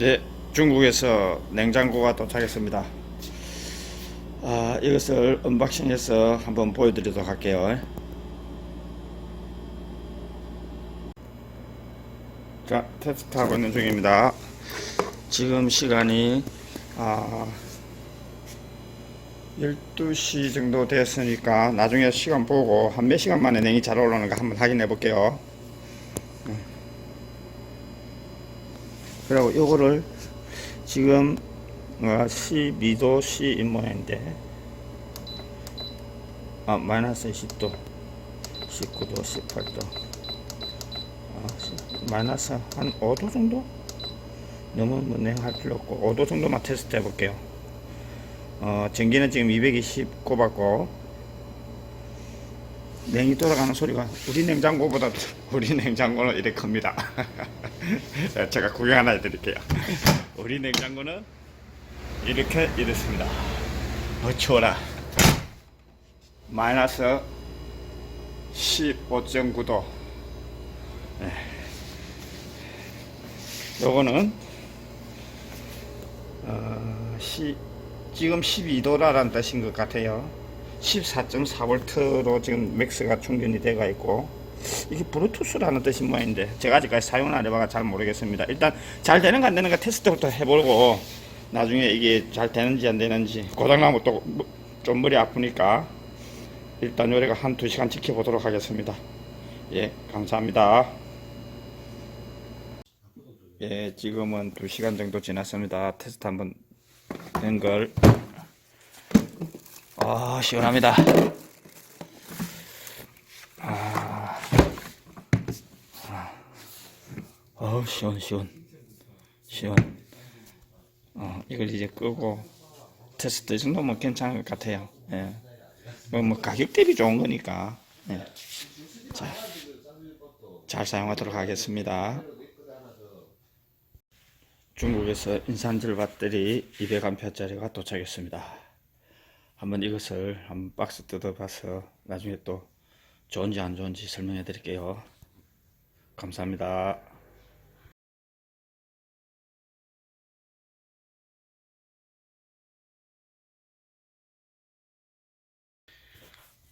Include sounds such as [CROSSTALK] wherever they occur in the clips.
네, 중국에서 냉장고가 도착했습니다. 아, 이것을 언박싱해서 한번 보여드리도록 할게요. 자, 테스트하고 있는 중입니다. 지금 시간이 아, 12시 정도 됐으니까 나중에 시간 보고 한 몇 시간 만에 냉이 잘 올라오는가 한번 확인해 볼게요. 그리고 요거를 지금 어, 12도 C인 모양인데 아 마이너스 10도 19도 18도 아, 시- 마이너스 한 5도 정도? 너무 뭐 냉할 필요 없고 5도 정도만 테스트 해 볼게요 어, 전기는 지금 220 꼽았고 냉이 돌아가는 소리가 우리 냉장고보다 [LAUGHS] 우리 냉장고는 이렇게 큽니다. [LAUGHS] 제가 구경 하나 해드릴게요. 우리 냉장고는 이렇게 이렇습니다. 어 추워라. 마이너스 15.9도. 네. 요거는 어, 시, 지금 12도라는 뜻인 것 같아요. 14.4V로 지금 맥스가 충전이 되어 있고 이게 블루투스라는 뜻이 뭐인데 제가 아직까지 사용을 안 해봐가 잘 모르겠습니다. 일단 잘 되는가 안 되는가 테스트부터 해보고 나중에 이게 잘 되는지 안 되는지 고장나면 또 좀 머리 아프니까 일단 요래가 한두 시간 지켜보도록 하겠습니다. 예, 감사합니다. 예, 지금은 두 시간 정도 지났습니다. 테스트 한번 된 걸. 아, 시원합니다. 아, 어, 시원, 시원, 시원. 어, 이걸 이제 끄고 테스트 이 정도면 괜찮을 것 같아요. 예. 뭐, 뭐 가격 대비 좋은 거니까. 예. 자, 잘 사용하도록 하겠습니다. 중국에서 인산질 배터리 200A짜리가 도착했습니다. 한번 이것을 한번 박스 뜯어봐서 나중에 또 좋은지 안 좋은지 설명해 드릴게요. 감사합니다.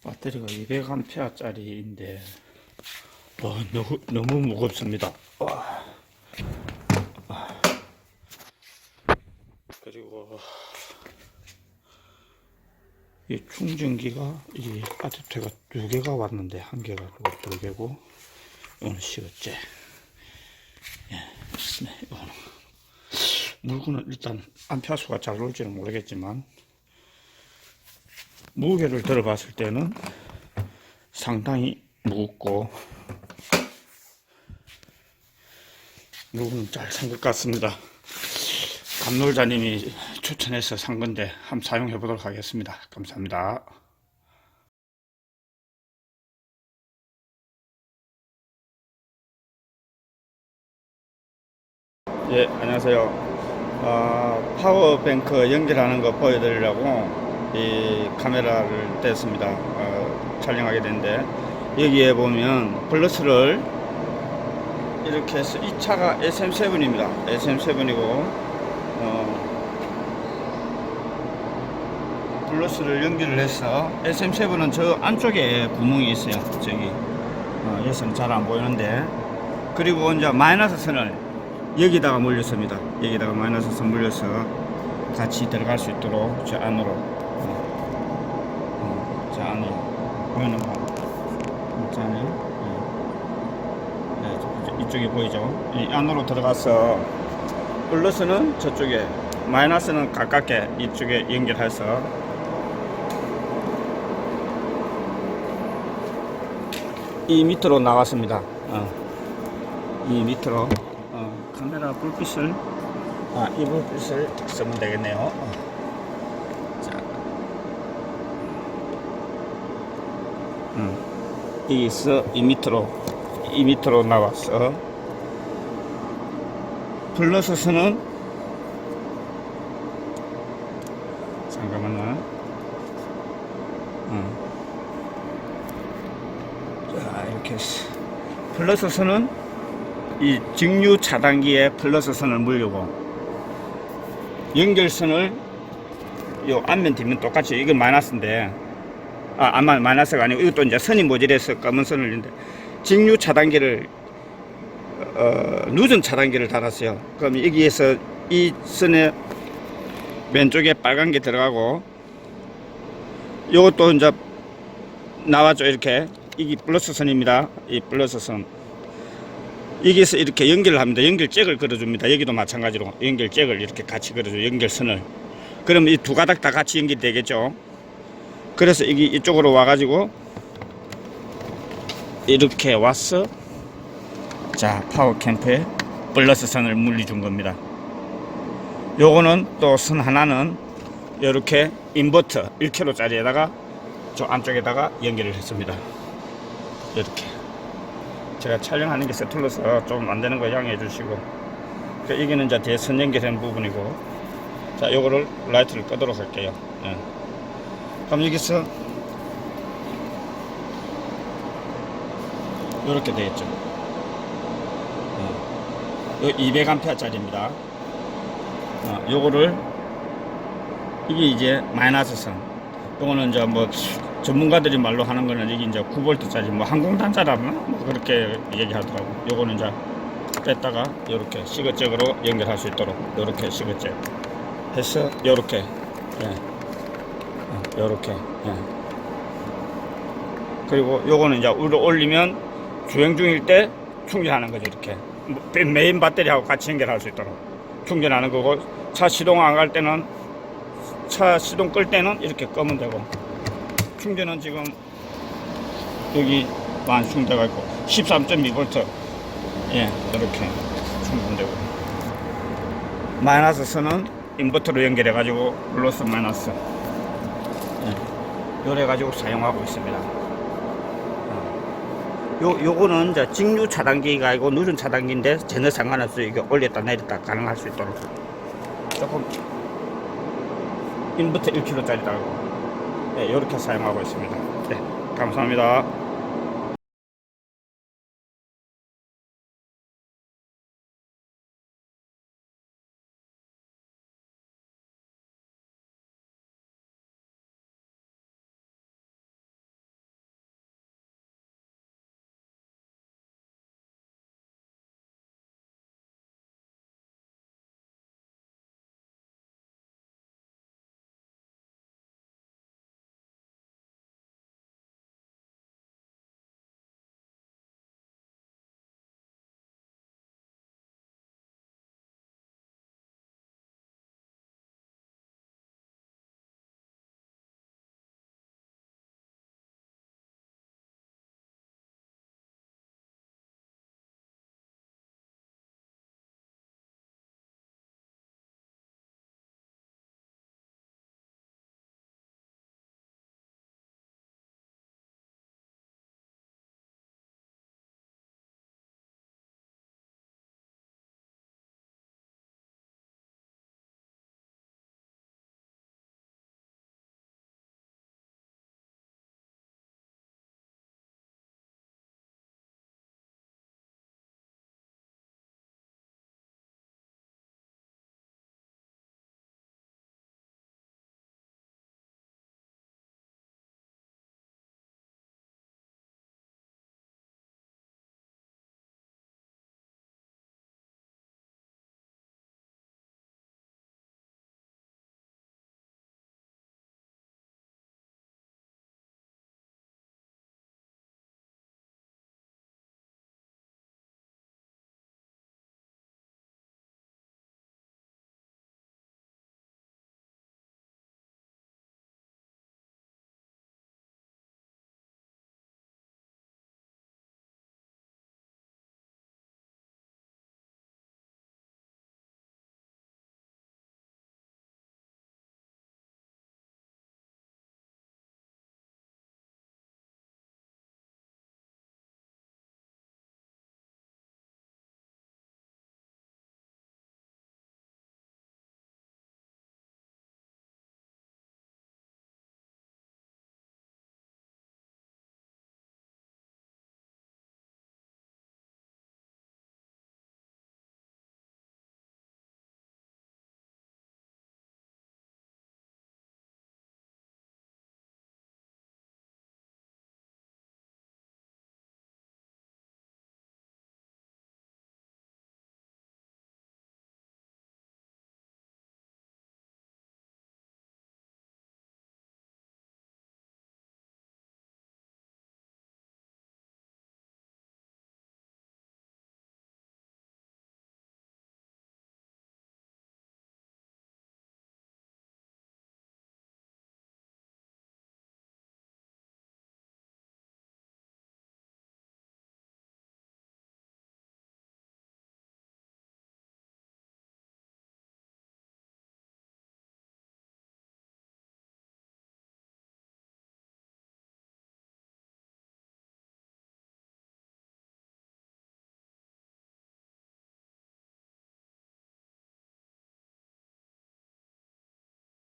배터리가 200A짜리인데 와, 너무, 너무 무겁습니다. 와. 그리고 이 충전기가 이 아드트가 두 개가 왔는데 한 개가 두 개고 이거는 시어째 예, 네, 물건은 일단 암페아수가 잘 올지는 모르겠지만 무게를 들어봤을 때는 상당히 무겁고 물건은 잘산 것 같습니다. 감놀자님이 추천해서 산 건데 한번 사용해 보도록 하겠습니다. 감사합니다. 예, 안녕하세요. 어, 파워뱅크 연결하는 거 보여드리려고 이 카메라를 뗐습니다. 어, 촬영하게 됐는데 여기에 보면 플러스를 이렇게 해서 이 차가 SM7입니다. SM7이고 어, 블루스를 연결을 해서 SM7은 저 안쪽에 구멍이 있어요. 저기 어, 여기서는 잘 안 보이는데 그리고 이제 마이너스 선을 여기다가 물렸습니다. 여기다가 마이너스 선 물려서 같이 들어갈 수 있도록 저 안으로 어, 어, 저 안으로 보이는 거저 안에 예. 저- 이쪽에 보이죠? 이 안으로 들어가서 플러스는 저쪽에 마이너스는 가깝게 이쪽에 연결해서 이 밑으로 나왔습니다. 어. 이 밑으로 어, 카메라 불빛을 아, 이 불빛을 쓰면 되겠네요. 어. 자, 음. 여기서 이 밑으로 이 밑으로 나왔어. 플러스 선은 잠깐만요. 어. 자, 이렇게 해서 플러스 선은 이 직류 차단기에 플러스 선을 물려고 연결선을 요 앞면 뒷면 똑같이 이건 마이너스인데 아 아마 마이너스가 아니고 이것도 이제 선이 모질해서 검은 선을 있는데 직류 차단기를 어 누전 차단기를 달았어요. 그럼 여기에서 이 선에 왼쪽에 빨간 게 들어가고 요것도 이제 나왔죠 이렇게 이게 플러스 선입니다. 이 플러스 선 여기서 이렇게 연결을 합니다. 연결잭을 걸어줍니다. 여기도 마찬가지로 연결잭을 이렇게 같이 걸어줘 연결선을. 그러면 이두 가닥 다 같이 연결되겠죠. 그래서 여기 이쪽으로 와가지고 이렇게 왔어. 자 파워 캠프에 플러스 선을 물려준 겁니다. 요거는 또 선 하나는 이렇게 인버터 1kg짜리에다가 저 안쪽에다가 연결을 했습니다. 이렇게. 제가 촬영하는 게 서툴러서 좀 안 되는 거 양해해 주시고 그 여기는 이제 대선 연결된 부분이고 자 요거를 라이트를 끄도록 할게요 예. 그럼 여기서 요렇게 되겠죠 예. 요 200A 짜리입니다 어, 요거를 이게 이제 마이너스 선 요거는 이제 뭐 전문가들이 말로 하는 거는 여기 이제 9V짜리 뭐 항공단자라나 뭐 그렇게 얘기하더라고. 요거는 이제 뺐다가 요렇게 시거잭으로 연결할 수 있도록 요렇게 시거잭 해서 요렇게 예. 어, 요렇게 예. 그리고 요거는 이제 위로 올리면 주행 중일 때 충전하는 거죠 이렇게 뭐 메인 배터리하고 같이 연결할 수 있도록 충전하는 거고 차 시동 안 갈 때는 차 시동 끌 때는 이렇게 끄면 되고 충전은 지금 여기 완충되어 있고 13.2V 예 이렇게 충전되고. 마이너스 선은 인버터로 연결해 가지고 플러스 마이너스. 예, 요래 가지고 사용하고 있습니다. 어. 요, 요거는 이제 직류 차단기가 아니고 누른 차단기인데 전혀 상관없어요. 이게 올렸다 내렸다 가능할 수 있도록. 조금 인버터 1kg짜리 달고 네, 이렇게 사용하고 있습니다. 네, 감사합니다.